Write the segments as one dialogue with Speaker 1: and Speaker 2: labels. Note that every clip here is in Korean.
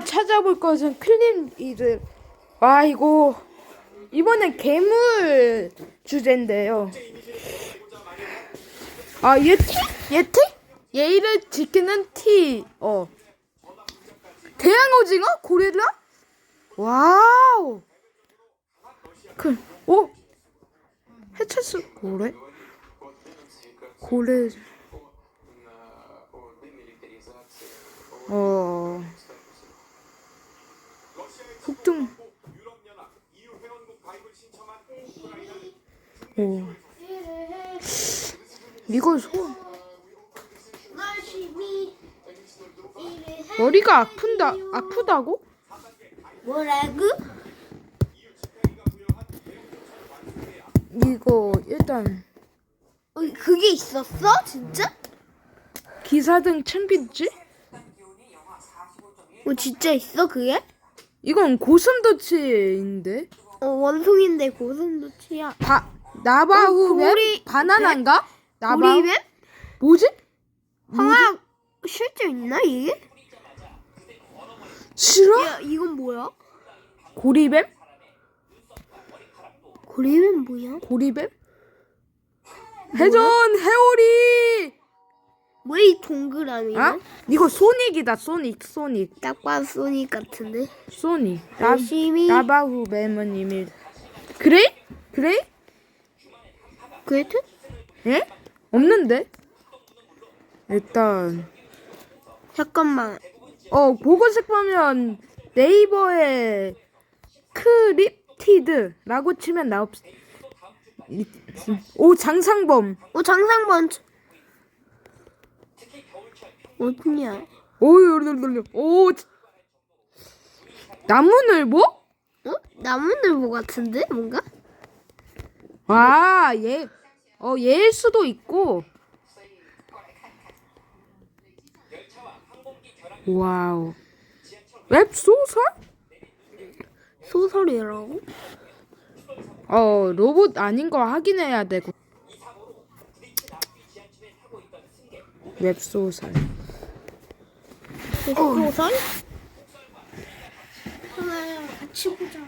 Speaker 1: 찾아볼 것은 클린이드. 와 이거 이번엔 괴물 주제인데요. 아 예티? 예티? 예의를 지키는 티. 어. 대양 오징어? 고릴라? 와우. 그, 오. 해체수 고래? 고래. 오. 이거 소. 머리가 아픈다 아프다고?
Speaker 2: 뭐라고?
Speaker 1: 이거 일단
Speaker 2: 어, 그게 있었어? 진짜?
Speaker 1: 기사등 챙겼지?
Speaker 2: 어, 진짜 있어 그게?
Speaker 1: 이건 고슴도치인데
Speaker 2: 어, 원숭인데 고슴도치야.
Speaker 1: 바 나바후
Speaker 2: 어,
Speaker 1: 뱀
Speaker 2: 고리-
Speaker 1: 바나나인가? 나바후
Speaker 2: 고리뱀?
Speaker 1: 뭐지?
Speaker 2: 황아 실제 있나 이게?
Speaker 1: 싫어?
Speaker 2: 야 이건 뭐야?
Speaker 1: 고리뱀?
Speaker 2: 고리뱀 뭐야?
Speaker 1: 고리뱀? 해전 해오리.
Speaker 2: 뭐이 동그라미는?
Speaker 1: 아? 이거 소닉이다 소닉 소닉
Speaker 2: 딱 봐도 소닉 같은데.
Speaker 1: 소닉. 나
Speaker 2: 열심히
Speaker 1: 나바후 뱀은 이미 그레이? 그레 이?
Speaker 2: 그레트?
Speaker 1: 예? 없는데? 일단
Speaker 2: 잠깐만.
Speaker 1: 어 보고 싶으면 네이버에 크립티드라고 치면 나옵. 이- 오 장상범.
Speaker 2: 어디냐?
Speaker 1: 오 요르르르. 오 지- 나무늘보?
Speaker 2: 어? 나무늘보 같은데 뭔가?
Speaker 1: 아 얘. 어 얘일 수도 있고. 와우. 웹소설?
Speaker 2: 소설이라고?
Speaker 1: 어 로봇 아닌 거 확인해야 되고. 웹소설.
Speaker 2: 소설? 하나야 같이 보자.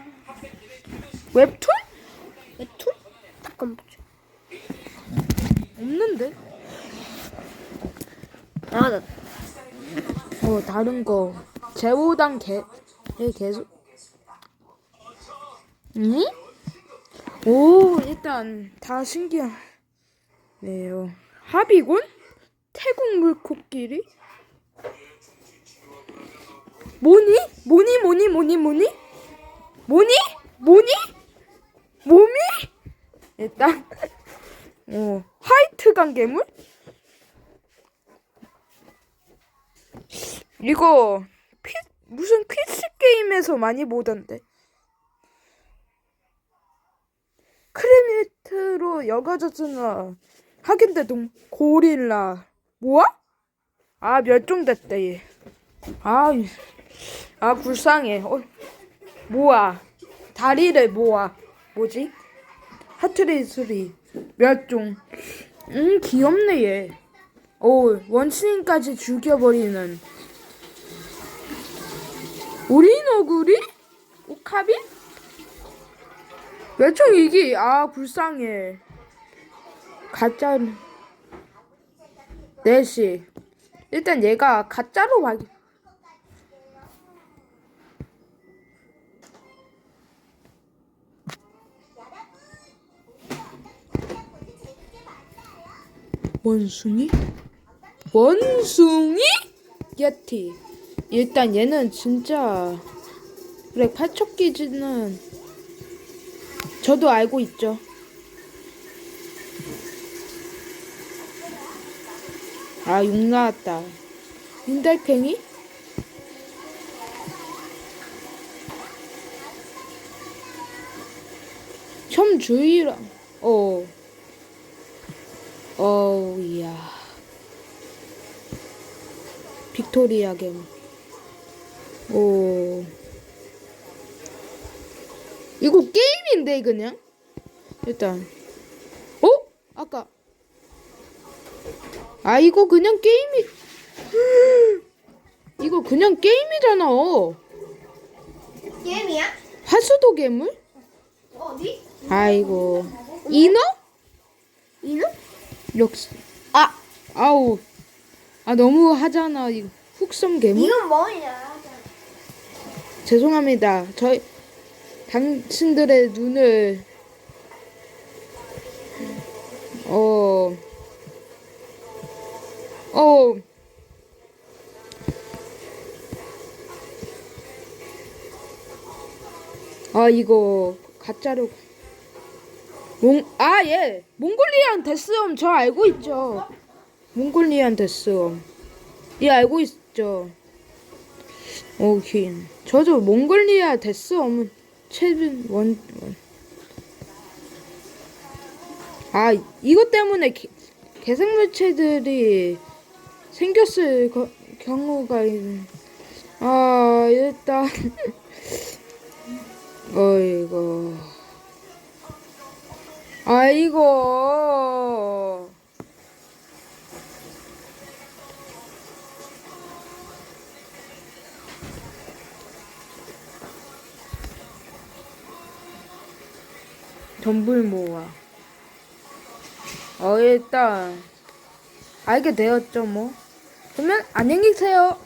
Speaker 1: 웹툰?
Speaker 2: 웹툰? 잠깐 보자.
Speaker 1: 없는데.
Speaker 2: 아, 나
Speaker 1: 어 다른 거 제오당 개, 개 계속. 응? 오 일단 다 신기하네요. 하비곤? 태국 물코끼리? 뭐니? 뭐니 뭐니 뭐니 뭐니? 뭐니? 뭐니? 몸이? 일단 어 화이트 강괴물? 이거 퀴, 무슨 퀴즈 게임에서 많이 보던데. 크리미트로 여가저스나 하긴대동 고릴라 뭐야? 아 멸종됐대 얘. 아, 이- 아 불쌍해. 어, 모아 다리를 모아 뭐지? 하트리스리 멸종. 음 귀엽네 얘. 오 원시인까지 죽여버리는 오리노구리? 오카비? 멸종 이기 아 불쌍해 가짜 넷이 일단 얘가 가짜로 막 원숭이? 원숭이? 예티. 일단 얘는 진짜 그래 팔척기지는 저도 알고 있죠. 아, 욕 나왔다. 인달팽이? 점 주의랑 어. 이야. 빅토리아 겜. 오. 이거 게임인데, 그냥? 일단. 어? 아까. 아, 이거 그냥 게임이. 이거 그냥 게임이잖아.
Speaker 2: 게임이야?
Speaker 1: 하수도 괴물?
Speaker 2: 어디?
Speaker 1: 아이고. 인어?
Speaker 2: 이놈?
Speaker 1: 역시. 아, 아우. 아 너무 하잖아. 이거 훅섬 괴물?
Speaker 2: 이건 뭐냐?
Speaker 1: 죄송합니다. 저희 당신들의 눈을 어, 어, 아 이거 가짜로 몽, 아 예, 몽골리안 데스엄 저 알고 있죠. 몽골리안 데스엄, 예 알고 있죠. 오케이. 저도 몽골리아 데스엄은 최근 원, 원. 아 이것 때문에 개, 개생물체들이 생겼을 거, 경우가 있- 아 일단 어이구 아이고 전불 모아. 어 일단 알게 되었죠 뭐. 그러면 안녕히 계세요